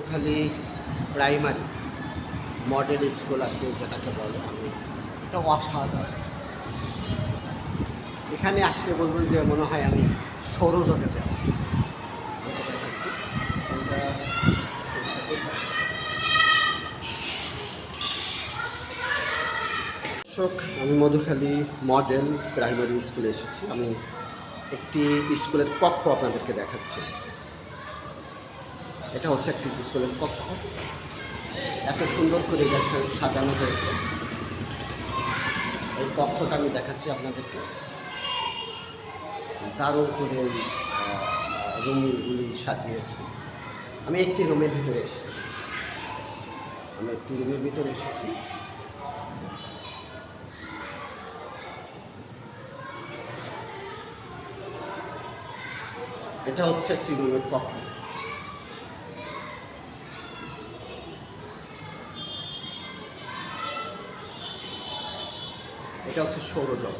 Madhukhali primary model school আর যেটাকে বলে আমি। এটা অসাধারণ। এখানে আসলে বলবেন যে মনে হয় আমি সৌরজগতে আছি। দেখাচ্ছি। দর্শক, আমি মধুখালী মডেল প্রাইমারি স্কুলে এসেছি। আমি একটি স্কুলের কক্ষ আপনাদেরকে দেখাচ্ছি। এটা হচ্ছে একটি স্কুলের কক্ষ। এত সুন্দর করে গেছে সাজানো হয়েছে। এই কক্ষটা আমি দেখাচ্ছি আপনাদেরকে। দারুণ করে রুমগুলি সাজিয়েছে। আমি একটি রুমের ভিতরে এসেছি। আমি একটি রুমের ভিতরে এসেছি। এটা হচ্ছে একটি রুমের কক্ষ। এটা হচ্ছে সৌরজগৎ।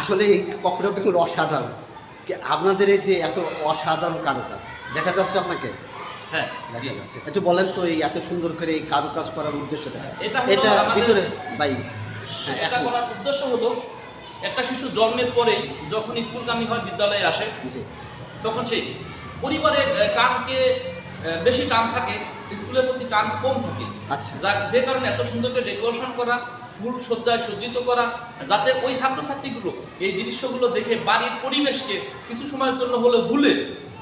আসলে কক্ষটা দেখুন অসাধারণ। আপনাদের এই যে এত অসাধারণ কারুকাজ দেখা যাচ্ছে আপনাকে? হ্যাঁ দেখা যাচ্ছে। একটু বলেন তো এই এত সুন্দর করে এই কারুকাজ করার উদ্দেশ্যটা। এটা এটা ভিতরে ভাই হ্যাঁ এটা করার উদ্দেশ্য হলো একটা শিশু জন্মের পরেই যখন স্কুলগামী হয় বিদ্যালয়ে আসে তখন সেই পরিবারের টানকে বেশি টান থাকে স্কুলের প্রতি টান কম থাকে আচ্ছা। যা- যে কারণে এত সুন্দর করে ডেকোরেশন করা ফুল সজ্জায় সজ্জিত করা যাতে ওই ছাত্রছাত্রীগুলো এই দৃশ্যগুলো দেখে বাড়ির পরিবেশকে কিছু সময়ের জন্য হলে ভুলে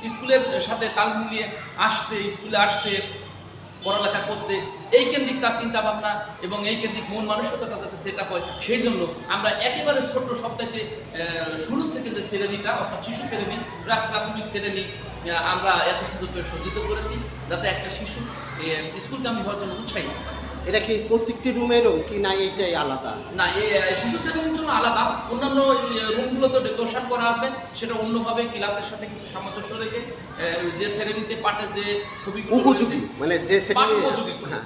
স্কুলের সাথে তাল মিলিয়ে আসতে স্কুলে আসতে পড়ালেখা করতে, এই কেন্দ্রিক তার চিন্তা ভাবনা এবং এই কেন্দ্রিক মন মানসিকতা যাতে সেট হয়, সেই জন্য আমরা একেবারে ছোট্ট সপ্তাহে শুরু থেকে যে শ্রেণীটা, অর্থাৎ শিশু শ্রেণি প্রাক প্রাথমিক শ্রেণি আমরা এত সুন্দর করে সজ্জিত করেছি, যাতে একটা শিশু স্কুলগামী হওয়ার জন্য উৎসাহিত হয়। এটা কি প্রত্যেকটি রুমেরও কি না এইটাই আলাদা? না এই শিশু শ্রেণির জন্য আলাদা। অন্যান্য রুমগুলোতে ডেকোরেশন করা আছে সেটা অন্যভাবে ক্লাসের সাথে কিছু সামঞ্জস্য রেখে যে শ্রেণীতে পাঠের যে ছবিগুলো উপযোগী মানে যে শ্রেণি উপযোগী হ্যাঁ।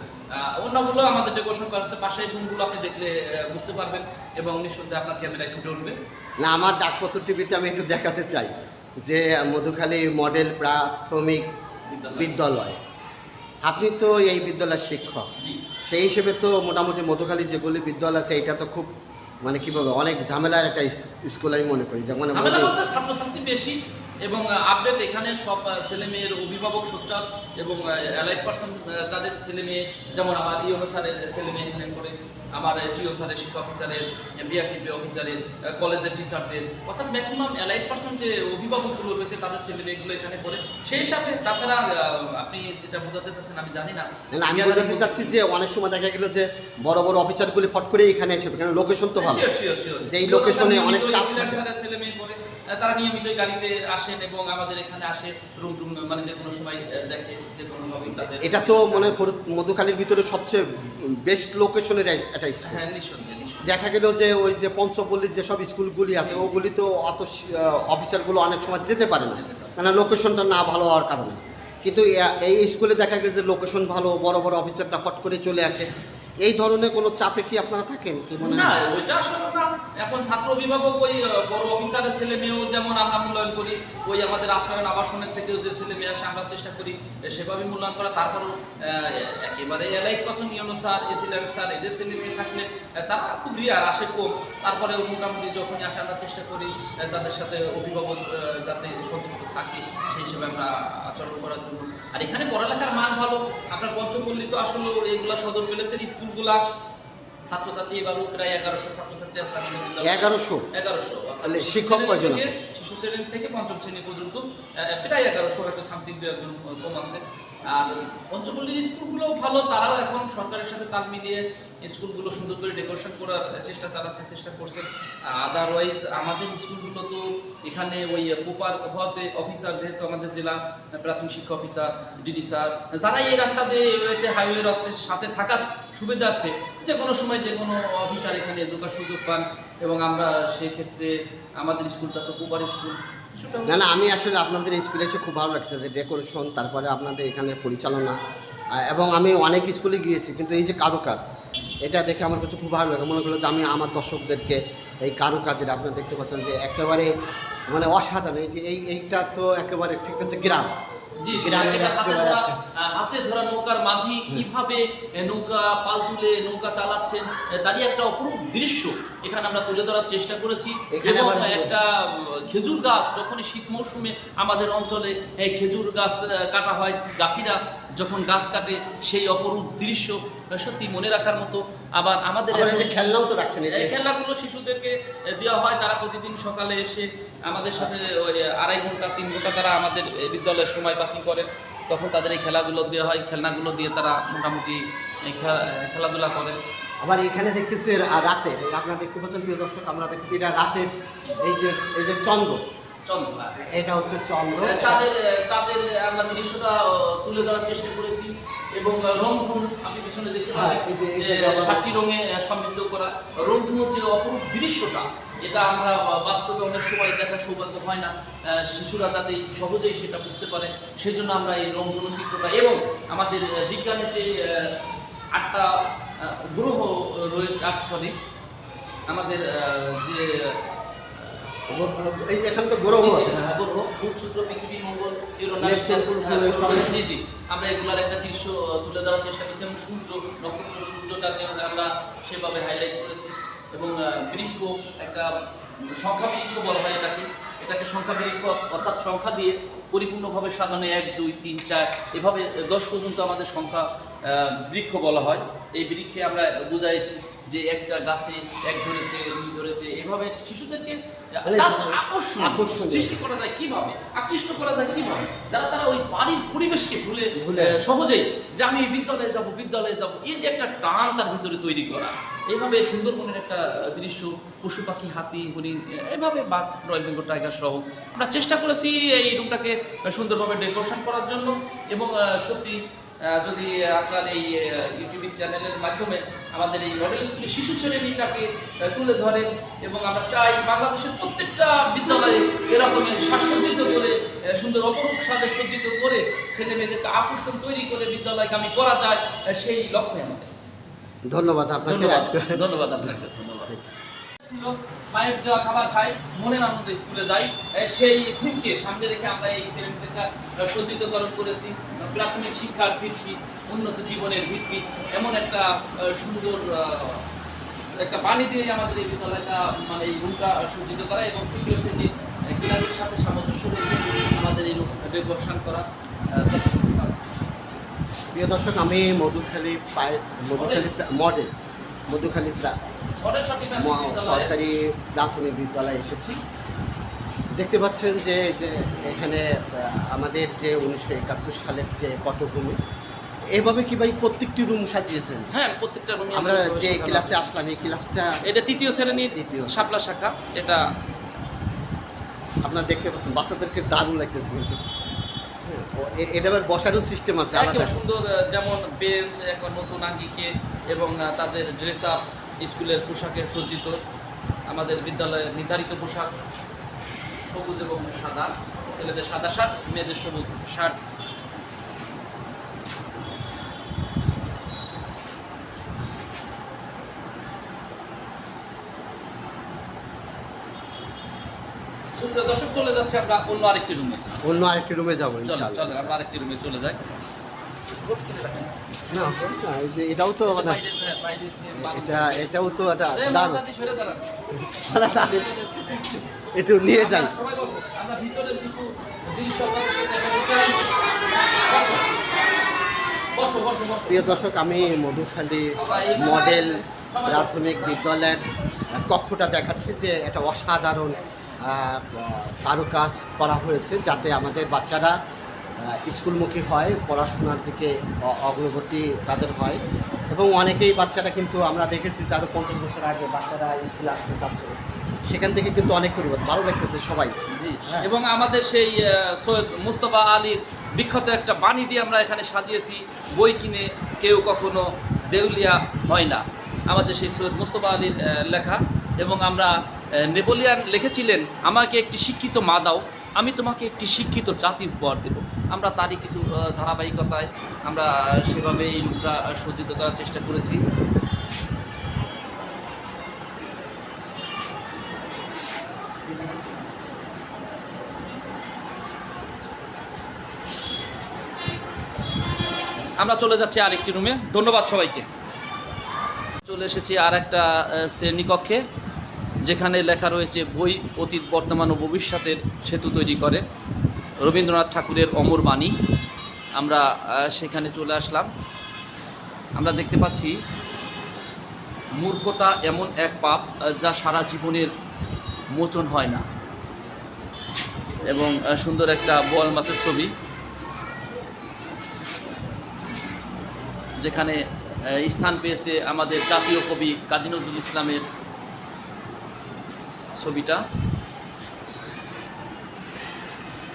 অন্যগুলো আমাদের ডেকোরেশন করা আছে পাশে রুমগুলো আপনি দেখলে বুঝতে পারবেন এবং নিঃসন্দেহে আপনার ক্যামেরায় ফুটে উঠবে। না আমার ডাকপত্র টিভিতে আমি একটু দেখাতে চাই যে মধুখালী মডেল প্রাথমিক বিদ্যালয়। আপনি তো এই বিদ্যালয়ের শিক্ষক। সেই হিসেবে তো মোটামুটি মধুখালী যেগুলি বিদ্যালয় আছে এটা তো খুব মানে কি বলব অনেক ঝামেলার একটা স্কুল আমি মনে করি। যেমন বেশি এবং আপডেট এখানে সব আহ, ছেলে মেয়ের অভিভাবক সোচ্চার এবং অ্যালাইড পার্সন যাদের ছেলে মেয়ে যেমন আমার ইউনো স্যারের ছেলে মেয়ে এখানে পড়ে আমার টিও স্যারের শিক্ষা অফিসারের বিআরটিপি অফিসারের কলেজের টিচারদের অর্থাৎ ম্যাক্সিমাম অ্যালাইড পার্সন যে অভিভাবকগুলো রয়েছে তাদের ছেলে মেয়েগুলো এখানে পড়ে সেই হিসাবে তাছাড়া আপনি যেটা বোঝাতে চাচ্ছেন আমি জানি না আমি বোঝাতে চাচ্ছি যে অনেক সময় দেখা গেল যে বড় বড় অফিসারগুলি ফট করে এখানে এসে লোকেশন তো ভালো. যে এই লোকেশনে অনেক চাপ থাকে। তারা নিয়মিতই গাড়িতে আসেন এবং আমাদের এখানে আসে রুম টুম মানে যে কোনো সময় দেখে যে কোনো ভাবে এটা তো মনে হয় মধুখালীর ভিতরে সবচেয়ে বেস্ট লোকেশনের একটা স্কুল হ্যাঁ নিঃসন্দেহে দেখা গেল যে ওই যে পঞ্চপল্লীর যেসব স্কুলগুলি আছে ওগুলি তো অত অফিসারগুলো অনেক সময় যেতে পারে না। মানে লোকেশনটা না ভালো হওয়ার কারণে। কিন্তু এই স্কুলে দেখা গেছে যে লোকেশন ভালো বড় বড় অফিসারটা ফট করে চলে আসে। এই ধরনের কোনো চাপে কি আপনারা থাকেন? কি মনে না ওইটা আসলে না এখন ছাত্র অভিভাবক ওই বড় অফিসারের ছেলে মেয়েও যেমন আমরা মূল্যায়ন করি ওই আমাদের আশ্রয়ন আবাসনের থেকেও যে ছেলে মেয়ে আসে আমরা চেষ্টা করি সেভাবে মূল্যায়ন করা। তারপরেও একেবারে elite person you know sir excellent sir এদের ছেলে মেয়ে থাকলে তারা খুব রিয়ার আসে কম। তারপরে মোটামুটি যখনই আসে আমরা চেষ্টা করি তাদের সাথে অভিভাবক যাতে সন্তুষ্ট থাকে সেই হিসেবে আমরা আচরণ করার জন্য। আর এখানে পড়ালেখার মান ভালো আপনার পঞ্চপল্লী তো আসলে এগুলা সদর প্যালেসের স্কুলগুলা ছাত্রছাত্রী এবারও প্রায় এগারোশো ছাত্রছাত্রী আছে এগারোশো? এগারোশো তাহলে শিক্ষক কয়জন আছে? শিশু শ্রেণি থেকে পঞ্চম শ্রেণি পর্যন্ত প্রায় এগারোশো হয়তো সামথিং দু একজন কম আছে। আর পঞ্চপল্লীর স্কুলগুলো ভালো, তারাও এখন সরকারের সাথে তাল মিলিয়ে স্কুলগুলো সুন্দর করে ডেকোরেশন করার চেষ্টা চালাচ্ছে, চেষ্টা করছে। আদারওয়াইজ আমাদের স্কুলগুলো তো এখানে ওই পোপার হওয়াতে অফিসার যেহেতু আমাদের জেলা প্রাথমিক শিক্ষা অফিসার, ডিডি স্যার যারা এই রাস্তা দিয়ে হাইওয়ে রাস্তার সাথে থাকার সুবিধার্থে যে কোনো সময় যে কোনো অফিসার এখানে ঢোকার সুযোগ পান। এবং আমরা সেক্ষেত্রে আমাদের স্কুলটা তো পোপার স্কুল। না না, আমি আসলে আপনাদের স্কুলে এসে খুব ভালো লাগছে যে ডেকোরেশন তারপরে আপনাদের এখানে পরিচালনা এবং আমি অনেক স্কুলে গিয়েছি, কিন্তু এই যে কারুকাজ, এটা দেখে আমার কাছে খুব ভালো লাগে। মনে করল যে আমি আমার দর্শকদেরকে এই কারুকাজের আপনারা দেখতে পাচ্ছেন যে একেবারে মানে অসাধারণ। এই যে এই, এইটা তো একেবারে ঠিক আছে গ্রাম। জি গ্রামের হাতে ধরা হাতে ধরা নৌকার মাঝি কীভাবে নৌকা পাল তুলে নৌকা চালাচ্ছেন তারই একটা অপরূপ দৃশ্য এখানে আমরা তুলে ধরার চেষ্টা করেছি। এবং একটা খেজুর গাছ যখনই শীত মৌসুমে আমাদের অঞ্চলে খেজুর গাছ কাটা হয় গাছিরা যখন গাছ কাটে সেই অপরূপ দৃশ্য সত্যি মনে রাখার মতো। আবার আমাদের খেলনাও তো রাখছেন এই খেলাগুলো শিশুদেরকে দেওয়া হয়। তারা প্রতিদিন সকালে এসে আমাদের সাথে ওই আড়াই ঘণ্টা তিন ঘণ্টা তারা আমাদের বিদ্যালয়ের সময় পাসিং করেন। তখন তাদের এই খেলাগুলো দেওয়া হয়। খেলনাগুলো দিয়ে তারা মোটামুটি এই খেলাধুলা করেন। আবার এখানে দেখতেছি রাতে আপনারা দেখতে পাচ্ছেন প্রিয় দর্শক আমরা দেখতেছি এটা রাতে এই যে এই যে চন্দ্র। এটা হচ্ছে চন্দ্র। চাঁদের চাঁদের আমরা দৃশ্যটা তুলে ধরার চেষ্টা করেছি এবং রংধনু আপনি পিছনে দেখতে হ্যাঁ, পাবেন সাতটি রঙে সমৃদ্ধ করা। রংধনুর যে অপরূপ দৃশ্যটা এটা আমরা বাস্তবে অনেক সময় দেখার সৌভাগ্য হয় না। শিশুরা যাতে সহজেই সেটা বুঝতে পারে সেই জন্য আমরা এই রংধনু চিত্রটা এবং আমাদের বিজ্ঞানের যে আটটা গ্রহ রয়েছে আট সরি আমাদের যে এই এখানে তো গ্রহ জি, জি, আছে হ্যাঁ, গ্রহ, বুধ, শুক্র, পৃথিবী, মঙ্গল, ইউরেনাস, নেপচুন, প্লুটো, হ্যাঁ, এসব। জি, জি। আমরা এগুলার একটা দৃশ্য তুলে ধরার চেষ্টা করছি এবং সূর্য নক্ষত্র সূর্যটাকে আমরা সেভাবে হাইলাইট করেছি এবং বৃক্ষ একটা সংখ্যা বৃক্ষ বলা হয় এটাকে এটাকে সংখ্যা বৃক্ষ অর্থাৎ সংখ্যা দিয়ে পরিপূর্ণভাবে সাজানো এক দুই তিন চার এভাবে দশ পর্যন্ত আমাদের সংখ্যা বৃক্ষ বলা হয় এই বৃক্ষে আমরা বুঝাইছি যে একটা গাছে এক ধরেছে দুই ধরেছে এভাবে শিশুদেরকে মানে just আকর্ষণ সৃষ্টি করা যায় কীভাবে? আকৃষ্ট করা যায় কীভাবে? যারা তারা ওই বাড়ির পরিবেশকে ভুলে। সহজেই যে আমি বিদ্যালয়ে যাব বিদ্যালয়ে যাব এই যে একটা টান তার ভিতরে তৈরি করা। এইভাবে সুন্দরবনের একটা দৃশ্য পশু পাখি হাতি হরিণ এভাবে বাঘ রয়্যাল বেঙ্গল টাইগার সহ আমরা চেষ্টা করেছি এই রুমটাকে সুন্দরভাবে ডেকোরেশন করার জন্য এবং সত্যি যদি আপনার এই ইউটিউব চ্যানেলের মাধ্যমে আমাদের এই মডেল স্কুলের শিশু শ্রেণীটাকে তুলে ধরেন এবং আমরা চাই বাংলাদেশের প্রত্যেকটা বিদ্যালয়ে এরকমের সাজসজ্জিত করে সুন্দর অপরূপ সাজে সজ্জিত করে ছেলে মেয়েদেরকে আকর্ষণ তৈরি করে বিদ্যালয়গামী করা যায় সেই লক্ষ্যে আমাদের। ধন্যবাদ আপনাকে। ধন্যবাদ। ধন্যবাদ আপনাকে। ধন্যবাদ। ছিল, মায়ের দেওয়া খাবার খাই মনের আনন্দে স্কুলে যাই। সেই থিমকে সামনে রেখে আমরা এই সেরেমনিটা সজ্জিতকরণ করেছি। প্রাথমিক শিক্ষার ভিত্তি উন্নত জীবনের ভিত্তি এমন একটা সুন্দর একটা পানি দিয়ে আমাদের এই বিদ্যালয়টা মানে এই রুমটা সজ্জিত করা এবং তৃতীয় শ্রেণির আহ, ক্লাসের সাথে সামঞ্জস্য রেখে আমাদের এই রুম ডেকোরেশন করা প্রিয় দর্শক আমি মধুখালী পায় মধুখালী মডেল। মধুখালী সরকারি প্রাথমিক বিদ্যালয়ে এসেছি। দেখতে পাচ্ছেন যে এখানে আমাদের যে উনিশশো একাত্তর সালের যে পটভূমি এভাবে কি ভাই প্রত্যেকটি রুম সাজিয়েছেন? হ্যাঁ প্রত্যেকটা রুমে আমরা যে ক্লাসে আসলাম এই ক্লাসটা এটা তৃতীয় শ্রেণির তৃতীয়। শাপলা শাখা এটা আপনারা দেখতে পাচ্ছেন বাচ্চাদেরকে দারুণ লাগতেছে কিন্তু। এটা আবার বসারও সিস্টেম আছে আলাদা। সুন্দর যেমন বেঞ্চ এখন নতুন আঙ্গিকে এবং তাদের ড্রেস আপ স্কুলের পোশাকে সজ্জিত আমাদের বিদ্যালয়ের নির্ধারিত পোশাক সবুজ এবং সাদা ছেলেদের সাদা শার্ট মেয়েদের সবুজ শার্ট। সুপ্রিয় দর্শক চলে যাচ্ছে আমরা অন্য আরেকটি রুমে অন্য আরেকটি রুমে যাব চলো ইনশাআল্লাহ। আমরা আরেকটি রুমে চলে যাই। এটাও তো মানে এটা, এটাও তো একটা নিয়ে বসো। প্রিয় দর্শক, আমি মধুখালী মডেল প্রাথমিক বিদ্যালয়ের কক্ষটা দেখাচ্ছি যে একটা অসাধারণ কারুকাজ করা হয়েছে যাতে আমাদের বাচ্চারা স্কুলমুখী হয় পড়াশোনার দিকে অগ্রগতি তাদের হয় এবং অনেকেই বাচ্চারা কিন্তু আমরা দেখেছি যে আরও পঞ্চাশ বছর আগে বাচ্চারা স্কুলে আসতে চাচ্ছে সেখান থেকে কিন্তু অনেক পরিবর্তন ভালো লাগতেছে সবাই। জি হ্যাঁ। এবং আমাদের সেই সৈয়দ মুস্তফা আলীর বিখ্যাত একটা বাণী দিয়ে আমরা এখানে সাজিয়েছি বই কিনে কেউ কখনো দেউলিয়া হয় না। আমাদের সেই সৈয়দ মুস্তফা আলীর লেখা এবং আমরা নেপোলিয়ান লিখেছিলেন আমাকে একটি শিক্ষিত মা দাও আমি তোমাকে একটি শিক্ষিত জাতি উপহার দেব। আমরা তারই কিছু ধারাবাহিকতায় আমরা সেভাবে এই রূপটা সজ্জিত করার চেষ্টা করেছি। আমরা চলে যাচ্ছি আরেকটি রুমে। ধন্যবাদ সবাইকে। চলে এসেছি আর একটা শ্রেণীকক্ষে যেখানে লেখা রয়েছে, বই অতীত, বর্তমান ও ভবিষ্যতের সেতু তৈরি করে। রবীন্দ্রনাথ ঠাকুরের অমর বাণী। আমরা সেখানে চলে আসলাম। আমরা দেখতে পাচ্ছি, মূর্খতা এমন এক পাপ যা সারা জীবনের মোচন হয় না। এবং সুন্দর একটা বোয়াল মাছের ছবি, যেখানে স্থান পেয়েছে আমাদের জাতীয় কবি কাজী নজরুল ইসলামের ছবিটা।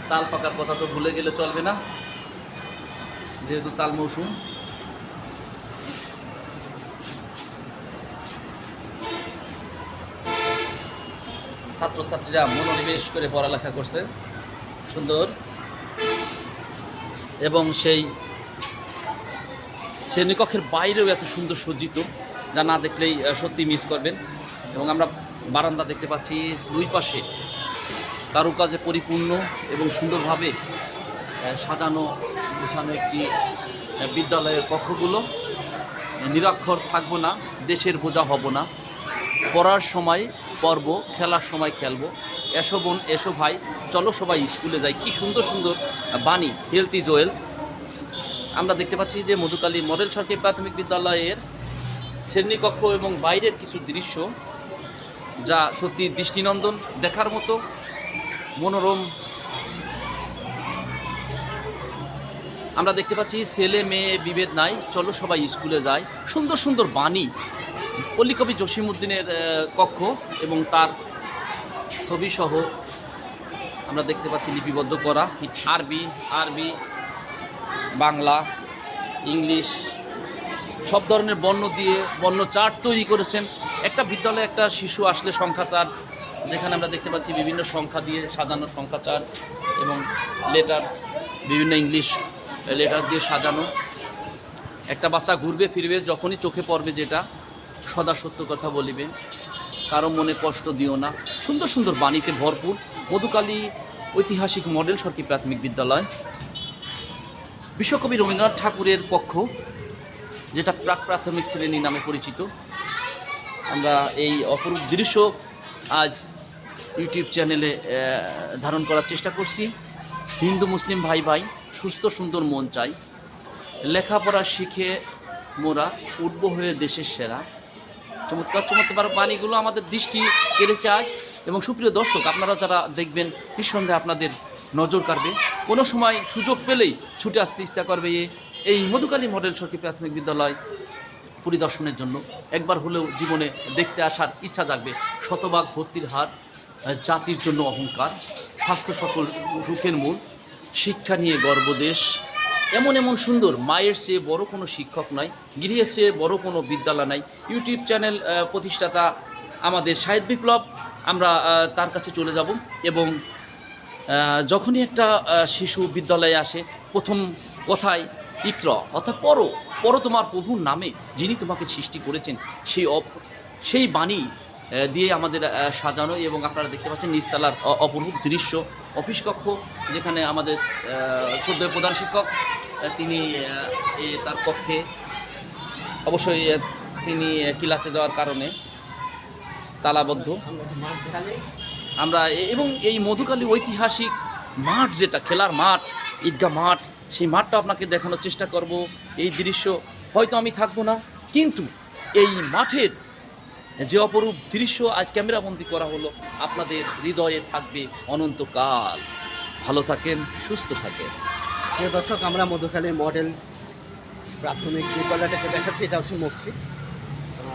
তাল পাকার কথা তো ভুলে গেলে চলবে না, যেহেতু তাল মৌসুম। ছাত্রছাত্রীরা মনোনিবেশ করে পড়ালেখা করছে, সুন্দর। এবং সেই শ্রেণীকক্ষের বাইরেও এত সুন্দর সজ্জিত, যা না দেখলেই সত্যি মিস করবেন। এবং আমরা বারান্দা দেখতে পাচ্ছি, দুই পাশে কারুকাজে পরিপূর্ণ এবং সুন্দরভাবে সাজানো, গোছানো একটি বিদ্যালয়ের কক্ষগুলো। নিরক্ষর থাকব না, দেশের বোঝা হব না। পড়ার সময় পর্ব খেলার সময় খেলব। এসো বোন, এসো ভাই, চলো সবাই স্কুলে যাই। কি সুন্দর সুন্দর বাণী, হেলথ ইজ ওয়েলথ। আমরা দেখতে পাচ্ছি যে মধুকালী মডেল সরকারি প্রাথমিক বিদ্যালয়ের শ্রেণীকক্ষ এবং বাইরের কিছু দৃশ্য, যা সত্যি দৃষ্টিনন্দন দেখার মতো। মনোরম। আমরা দেখতে পাচ্ছি ছেলে মেয়ে বিভেদ নাই। চলো সবাই স্কুলে যায় সুন্দর সুন্দর বাণী। পল্লিকবি জসিমউদ্দিনের আহ, কক্ষ এবং তার ছবিসহ আমরা দেখতে পাচ্ছি লিপিবদ্ধ করা। আরবি আরবি বাংলা ইংলিশ সব ধরনের বর্ণ দিয়ে বর্ণ চার্ট তৈরি করেছেন। একটা বিদ্যালয়ে একটা শিশু আসলে সংখ্যা চার্ট যেখানে আমরা দেখতে পাচ্ছি বিভিন্ন সংখ্যা দিয়ে সাজানো সংখ্যা চার্ট এবং লেটার বিভিন্ন ইংলিশ লেটার দিয়ে সাজানো। একটা বাচ্চা ঘুরবে, ফিরবে, যখনই চোখে পড়বে যেটা, সদা সত্য কথা বলিবে। কারও মনে কষ্ট দিও না। সুন্দর সুন্দর বাণীতে ভরপুর মধুকালী ঐতিহাসিক মডেল সরকারি প্রাথমিক বিদ্যালয়। বিশ্বকবি রবীন্দ্রনাথ ঠাকুরের পক্ষ, যেটা প্রাক প্রাথমিক শ্রেণি নামে পরিচিত। আমরা এই অপরূপ দৃশ্য আজ ইউটিউব চ্যানেলে ধারণ করার চেষ্টা করছি। হিন্দু, মুসলিম ভাই ভাই, সুস্থ, সুন্দর মন চাই। লেখাপড়া শিখে মোরা উঠব হয়ে দেশের সেরা। চমৎকার চমৎকার বাণীগুলো আমাদের দৃষ্টি কেড়েছে আজ। এবং সুপ্রিয় দর্শক, আপনারা যারা দেখবেন, নিঃসন্দেহে আপনাদের নজর কাড়বে। কোনো সময় সুযোগ পেলেই ছুটে আসতে ইচ্ছা করবে এই মধুকালী মডেল সরকারি প্রাথমিক বিদ্যালয় পরিদর্শনের জন্য। একবার হলেও জীবনে দেখতে আসার ইচ্ছা জাগবে। শতভাগ ভর্তির হার জাতির জন্য অহংকার, স্বাস্থ্য সকল সুখের মূল, শিক্ষা নিয়ে গর্বদেশ এমন এমন সুন্দর, মায়ের চেয়ে বড় কোনো শিক্ষক নয় গৃহের চেয়ে বড় কোনো বিদ্যালয় নাই। ইউটিউব চ্যানেল প্রতিষ্ঠাতা আমাদের শাহেদ বিপ্লব, আমরা তার কাছে চলে যাব এবং যখনই একটা শিশু বিদ্যালয়ে আসে, প্রথম কথায় ইক্র, অর্থাৎ পড়ো পড়ো তোমার প্রভুর নামে, যিনি তোমাকে সৃষ্টি করেছেন, সেই অপ, সেই বাণী দিয়ে আমাদের সাজানো এবং আপনারা দেখতে পাচ্ছেন নিস্তালার অপরূপ দৃশ্য। অফিস কক্ষ, যেখানে আমাদের শ্রদ্ধেয় প্রধান শিক্ষক তিনি এ, তার কক্ষে অবশ্যই তিনি ক্লাসে যাওয়ার কারণে তালাবদ্ধ। আমরা এবং এই মধুকালী ঐতিহাসিক মাঠ যেটা, খেলার মাঠ, ঈদগাহ মাঠ, সেই মাঠটা আপনাকে দেখানোর চেষ্টা করব। এই দৃশ্য হয়তো আমি থাকব না, কিন্তু এই মাঠের যে অপরূপ দৃশ্য আজ ক্যামেরাবন্দি করা হলো, আপনাদের হৃদয়ে থাকবে অনন্তকাল। ভালো থাকেন, সুস্থ থাকেন। প্রিয় দর্শক, আমরা মধুখালী মডেল প্রাথমিক বিদ্যালয়টাকে দেখাচ্ছি, এটা হচ্ছে মসজিদ।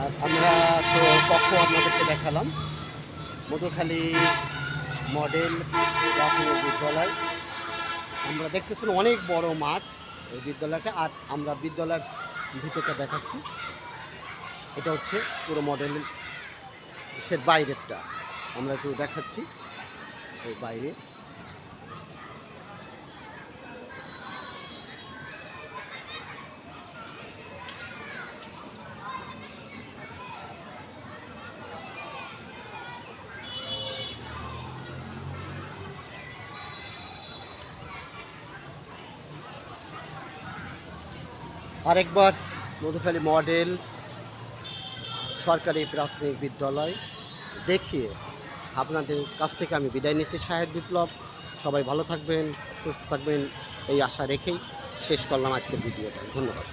আর আমরা তো কক্ষ আপনাদেরকে দেখালাম। মধুখালী মডেল প্রাথমিক বিদ্যালয়। আমরা দেখতেছেন অনেক বড় মাঠ এই বিদ্যালয়টা, আর আমরা বিদ্যালয়ের ভিতরটা দেখাচ্ছি। এটা হচ্ছে পুরো মডেল সে বাইরেরটা। আমরা একটু দেখাচ্ছি এই বাইরে। আরেকবার মধুখালী মডেল সরকারি প্রাথমিক বিদ্যালয় দেখিয়ে আপনাদের কাছ থেকে আমি বিদায় নিচ্ছি। সাহেব বিপ্লব, সবাই ভালো থাকবেন, সুস্থ থাকবেন, এই আশা রেখেই শেষ করলাম আজকের ভিডিওটা। ধন্যবাদ।